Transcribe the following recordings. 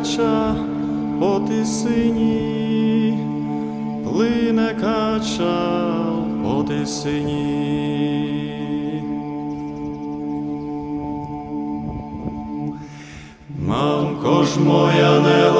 кача по тисині, плине кача по тисині. Мамко ж моя, не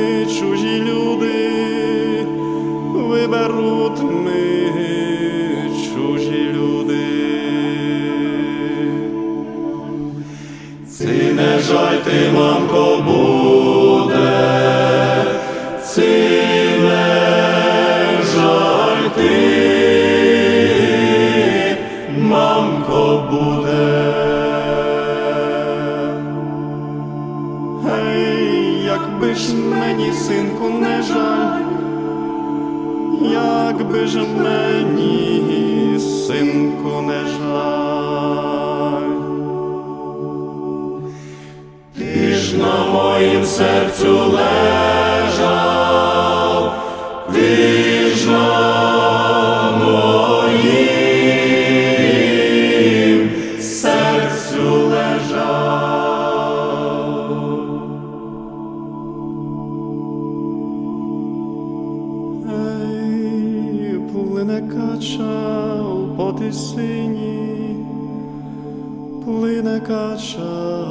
ці не жаль ти, мамко, буде. Гей, якби ж мені, синку, не жаль, якби ж мені, синку, не жаль. Ти ж на моїм серцю лежав, по тисині, плине кача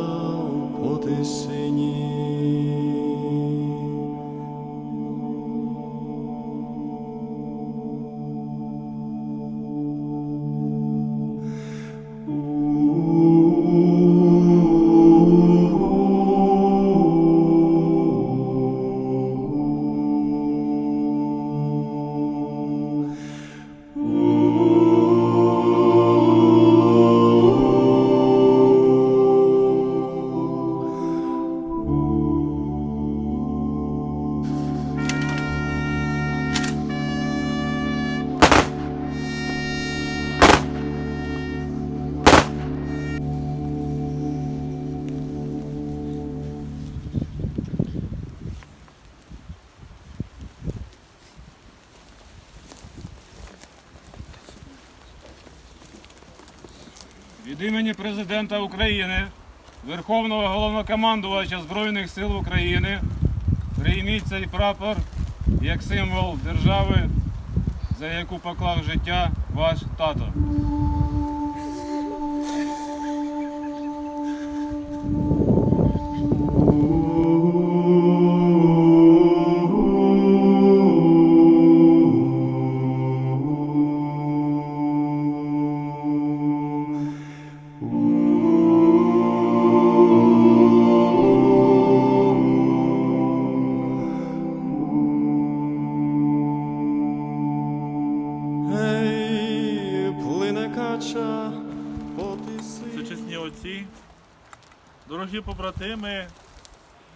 по тисині. Від імені Президента України, Верховного головнокомандувача Збройних сил України, прийміть цей прапор як символ держави, за яку поклав життя ваш тато.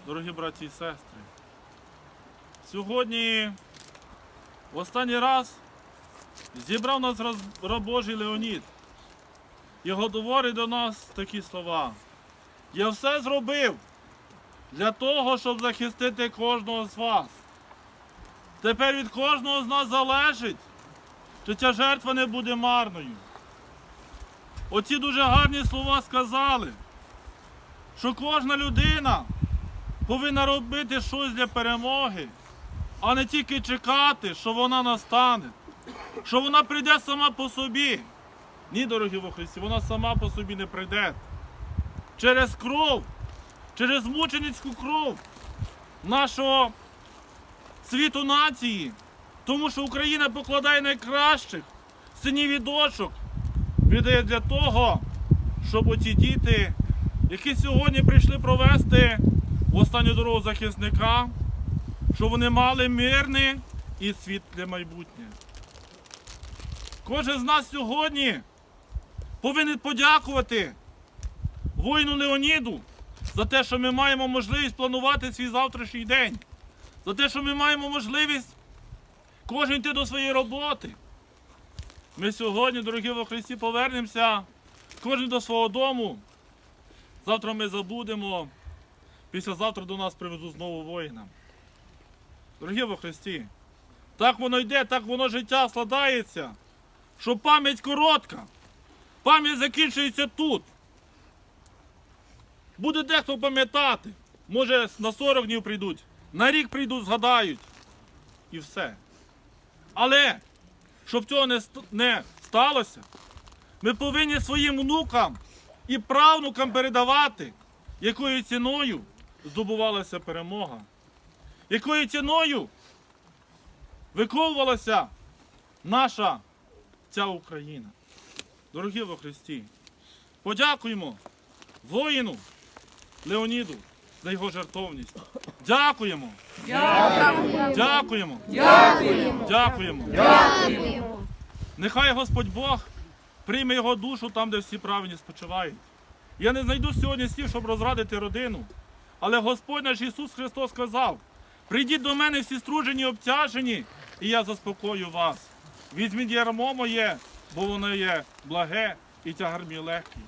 Дорогі браті і сестри. Сьогодні в останній раз зібрав нас Божий Леонід. І говорить до нас такі слова. Я все зробив для того, щоб захистити кожного з вас. Тепер від кожного з нас залежить, чи ця жертва не буде марною. Оці дуже гарні слова сказали, що кожна людина повинна робити щось для перемоги, а не тільки чекати, що вона настане, що вона прийде сама по собі. Ні, дорогі во Христі, вона сама по собі не прийде. Через кров, через мученицьку кров нашого світу нації, тому що Україна покладає найкращих синів і дочок, віддає для того, щоб оті діти, які сьогодні прийшли провести в останню дорогу захисника, щоб вони мали мирне і світле майбутнє. Кожен з нас сьогодні повинен подякувати воїну Леоніду за те, що ми маємо можливість планувати свій завтрашній день, за те, що ми маємо можливість кожен йти до своєї роботи. Ми сьогодні, дорогі во Христі, повернемося кожен до свого дому. Завтра ми забудемо. Післязавтра до нас привезуть знову воїна. Дорогі во Христі, так воно йде, так воно життя складається, що пам'ять коротка. Пам'ять закінчується тут. Буде дехто пам'ятати. Може, на 40 днів прийдуть, на рік прийдуть, згадають. І все. Але, щоб цього не, не сталося, ми повинні своїм внукам і правнукам передавати, якою ціною здобувалася перемога, якою ціною виковувалася наша ця Україна. Дорогі во Христі, подякуємо воїну Леоніду за його жертовність. Дякуємо. Дякуємо. Дякуємо. Дякуємо. Нехай Господь Бог прийме його душу там, де всі правильні спочивають. Я не знайду сьогодні слів, щоб розрадити родину. Але Господь наш Ісус Христос сказав: прийдіть до мене всі струджені, і обтяжені, і я заспокою вас. Візьміть ярмо моє, бо воно є благе і тягар мій легкий.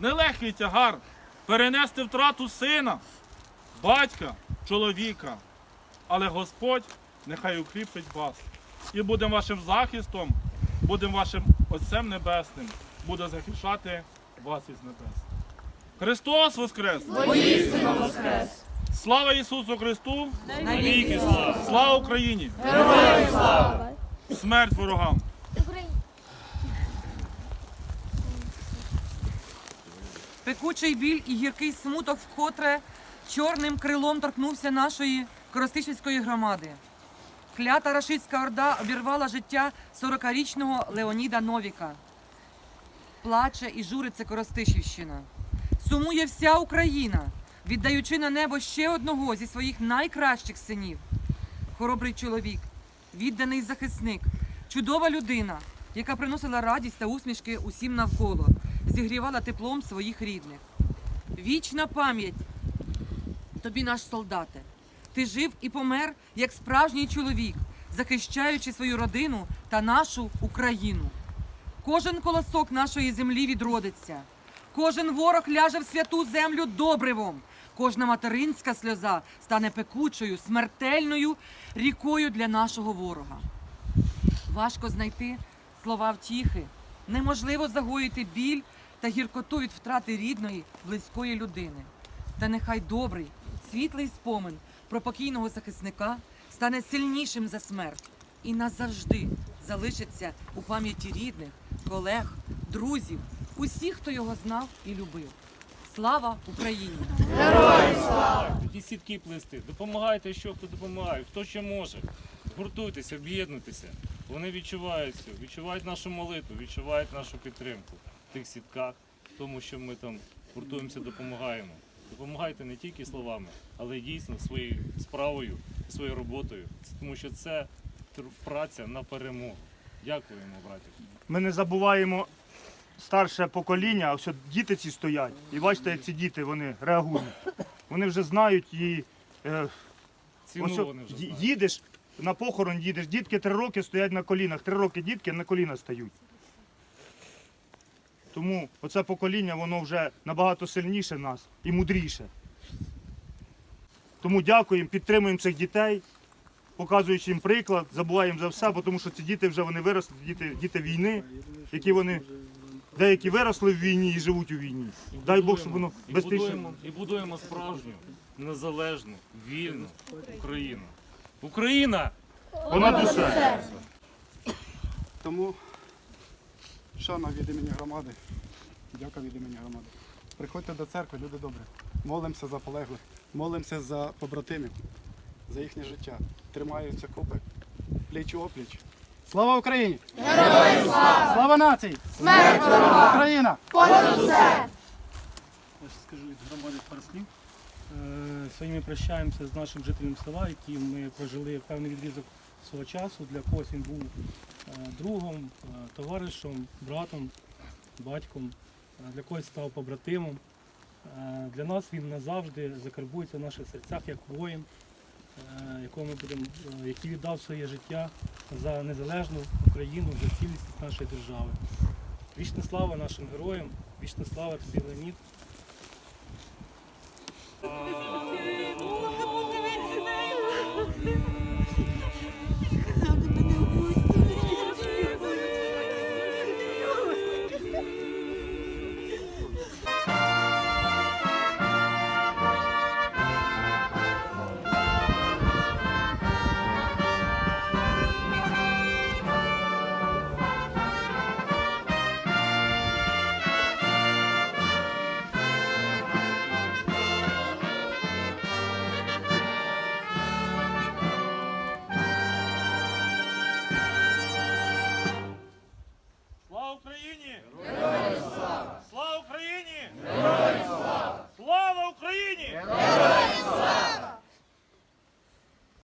Нелегкий тягар перенести втрату сина, батька, чоловіка. Але Господь нехай укріпить вас і буде вашим захистом, буде вашим Отцем Небесним, буде захищати вас із небес. Христос Воскрес! Воістину воскрес! Слава Ісусу Христу! Навіки слава! Слава Україні! Героям слава! Смерть ворогам! Пекучий біль і гіркий смуток вкотре чорним крилом торкнувся нашої Коростишівської громади. Клята рашистська орда обірвала життя 40-річного Леоніда Новіка. Плаче і журиться Коростишівщина. Сумує вся Україна, віддаючи на небо ще одного зі своїх найкращих синів. Хоробрий чоловік, відданий захисник, чудова людина, яка приносила радість та усмішки усім навколо, зігрівала теплом своїх рідних. Вічна пам'ять тобі, наш солдате. Ти жив і помер як справжній чоловік, захищаючи свою родину та нашу Україну. Кожен колосок нашої землі відродиться, кожен ворог ляже в святу землю добривом, кожна материнська сльоза стане пекучою, смертельною рікою для нашого ворога. Важко знайти слова втіхи, неможливо загоїти біль та гіркоту від втрати рідної, близької людини. Та нехай добрий, світлий спомин про покійного захисника стане сильнішим за смерть і назавжди залишиться у пам'яті рідних, колег, друзів, усіх, хто його знав і любив. Слава Україні! Такі сітки плести. Допомагайте, що хто допомагає, хто ще може. Гуртуйтеся, об'єднуйтеся. Вони відчувають це, відчувають нашу молитву, відчувають нашу підтримку в тих сітках, в тому, що ми там гуртуємося, допомагаємо. Допомагайте не тільки словами, але й дійсно своєю справою, своєю роботою, тому що це праця на перемогу. Дякуємо, браті. Ми не забуваємо старше покоління, а от діти ці стоять. І бачите, як ці діти вони реагують. Вони вже знають і е, Ціну ось вони вже знають. їдеш на похорон, їдеш, дітки три роки стоять на колінах, три роки дітки на коліна стають. Тому оце покоління, воно вже набагато сильніше нас і мудріше. Тому дякуємо, підтримуємо цих дітей, показуючи їм приклад, забуваємо за все, бо тому що ці діти вже вони виросли, діти, діти війни, які вони деякі виросли в війні і живуть у війні. І Дай Бог, щоб воно і безпечно. будуємо, і будуємо справжню, незалежну, вільну Україну. Україна! Понад усе. Тому шана від імені громади. Дяка від імені громади. Приходьте до церкви, люди добрі. Молимося за полеглих, молимося за побратимів, за їхнє життя. Тримаються купи, пліч опліч. Слава Україні! Героям слава! Слава нації! Смерть ворогам! Україна! Я ще скажу від громади пару слів. Е, Сьогодні ми прощаємося з нашим жителем села, яким ми прожили певний відрізок свого часу. Для когось він був е, другом, е, товаришем, братом, батьком, для когось став побратимом. Для нас він назавжди закарбується в наших серцях як воїн, якого ми будемо, е, який віддав своє життя за незалежну Україну, за цілісність нашої держави. Вічна слава нашим героям, вічна слава тобі, Леонід. Thank Україні!